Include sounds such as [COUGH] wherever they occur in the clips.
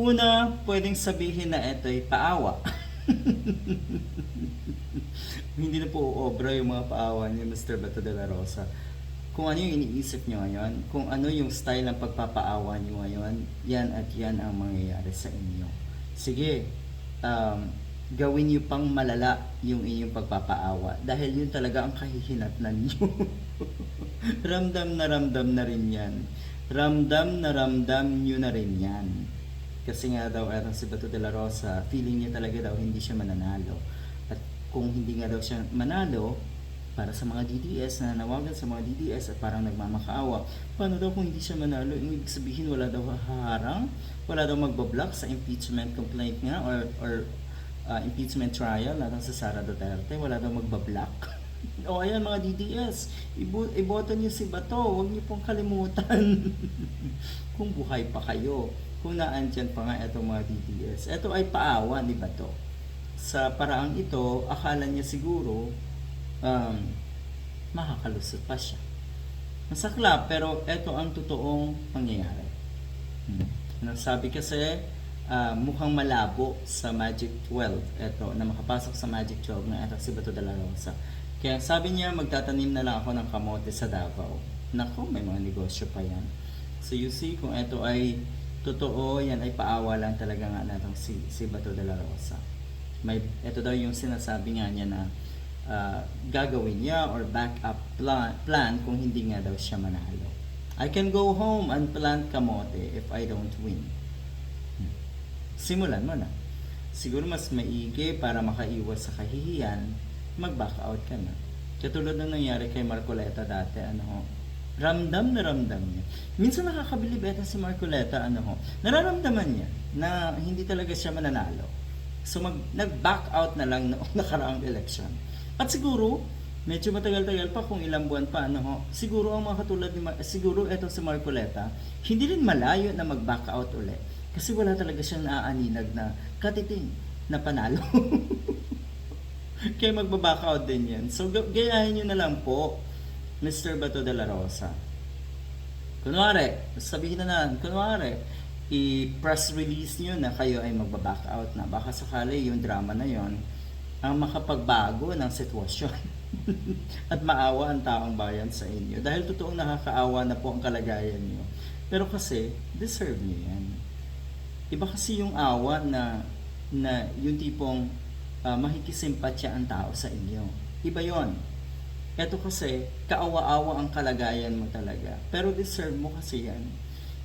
Una, pwedeng sabihin na ito'y paawa. [LAUGHS] Hindi na po obra yung mga paawa ni Mr. Beto de la Rosa. Kung ano yung iniisip nyo ngayon, kung ano yung style ng pagpapaawa nyo ngayon, yan at yan ang mangyayari sa inyo. Sige, um, gawin nyo pang malala yung inyong pagpapaawa dahil yun talaga ang kahihinatnan nyo. [LAUGHS] ramdam na ramdam na rin yan. Ramdam na ramdam nyo na rin yan. Kasi nga daw etong si Bato de la Rosa, feeling niya talaga daw hindi siya mananalo. At kung hindi nga daw siya manalo, para sa mga DDS na nawagan sa mga DDS at parang nagmamakaawa, paano daw kung hindi siya manalo? Ibig sabihin wala daw haharang, wala daw magbablock sa impeachment complaint nga or, or uh, impeachment trial natin sa Sara Duterte, wala daw magbablock. [LAUGHS] o ayan mga DDS, ibo, iboto niyo si Bato, huwag niyo pong kalimutan. [LAUGHS] kung buhay pa kayo, kung naandyan pa nga itong mga DDS. Ito ay paawa ni Bato. Sa paraang ito, akala niya siguro um, makakalusot pa siya. Masakla, pero ito ang totoong pangyayari. Hmm. Nasabi kasi, ah, mukhang malabo sa Magic 12. Ito, na makapasok sa Magic 12 na ito si Bato de la Rosa. Kaya sabi niya, magtatanim na lang ako ng kamote sa Davao. Nako, may mga negosyo pa yan. So you see, kung ito ay totoo, yan ay paawa lang talaga nga natin si, si Bato de la Rosa. May, ito daw yung sinasabi nga niya na ah, gagawin niya or backup plan, plan kung hindi nga daw siya manalo. I can go home and plant kamote if I don't win. Simulan mo na. Siguro mas maigi para makaiwas sa kahihiyan, mag-back out ka na. Katulad ng nangyari kay Marcoleta dati, ano ramdam na ramdam niya. Minsan nakakabilib ito si Marcoleta, ano ho, nararamdaman niya na hindi talaga siya mananalo. So mag, nag-back out na lang noong [LAUGHS] nakaraang election. At siguro, medyo matagal-tagal pa kung ilang buwan pa, ano ho, siguro ang mga katulad ni, Mar- siguro ito si Marcoleta, hindi rin malayo na mag-back out ulit. Kasi wala talaga siyang naaaninag na katiting na panalo. [LAUGHS] Kaya magbaback out din yan. So, ga- gayahin nyo na lang po, Mr. Bato de la Rosa. Kunwari, sabihin na na, kunwari, i-press release nyo na kayo ay magbaback out na. Baka sakali yung drama na yon ang makapagbago ng sitwasyon [LAUGHS] at maawa ang taong bayan sa inyo. Dahil totoong nakakaawa na po ang kalagayan nyo. Pero kasi, deserve nyo yan. Iba kasi yung awa na, na yung tipong uh, makikisimpatya ang tao sa inyo. Iba yon. Ito kasi, kaawa-awa ang kalagayan mo talaga. Pero deserve mo kasi yan.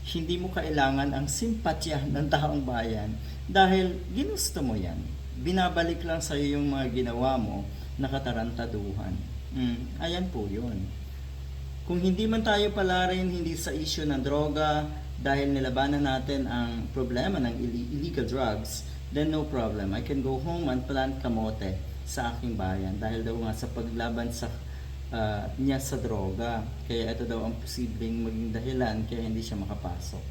Hindi mo kailangan ang simpatya [LAUGHS] ng taong bayan dahil ginusto mo yan. Binabalik lang sa'yo yung mga ginawa mo na katarantaduhan. Mm, ayan po yun. Kung hindi man tayo pala rin hindi sa issue ng droga dahil nilabanan natin ang problema ng ill- illegal drugs, then no problem. I can go home and plant kamote sa aking bayan dahil daw nga sa paglaban sa ah, niya sa droga. Kaya ito daw ang posibleng maging dahilan kaya hindi siya makapasok.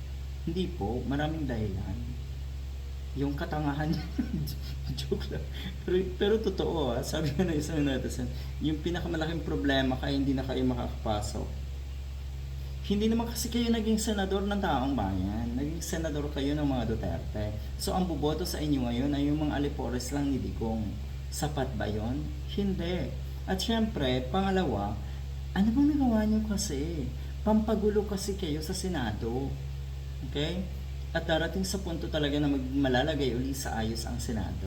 Hindi po, maraming dahilan. Yung katangahan niya, [LAUGHS] joke lang. Pero, pero totoo, ah, sabi nga ng isang netizen, yung pinakamalaking problema kaya hindi na kayo makakapasok. Hindi naman kasi kayo naging senador ng taong bayan. Naging senador kayo ng mga Duterte. So ang boboto sa inyo ngayon ay yung mga alipores lang ni Digong. Sapat ba yon? Hindi. At syempre, pangalawa, ano bang nagawa niyo kasi? Pampagulo kasi kayo sa Senado. Okay? At darating sa punto talaga na mag- malalagay uli sa ayos ang Senado.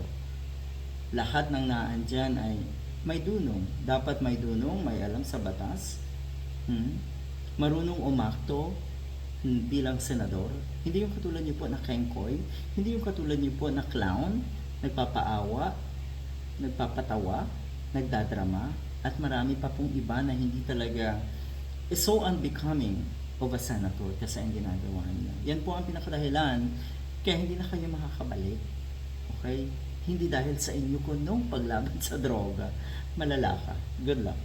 Lahat ng naandyan ay may dunong. Dapat may dunong, may alam sa batas. Hmm? Marunong umakto hmm, bilang senador. Hindi yung katulad niyo po na kengkoy. Hindi yung katulad niyo po na clown, nagpapaawa, nagpapatawa, nagdadrama, at marami pa pong iba na hindi talaga is so unbecoming of a senator kasi ang ginagawa niya. Yan po ang pinakadahilan kaya hindi na kayo makakabalik. Okay? Hindi dahil sa inyo ko nung paglaban sa droga. Malala ka. Good luck.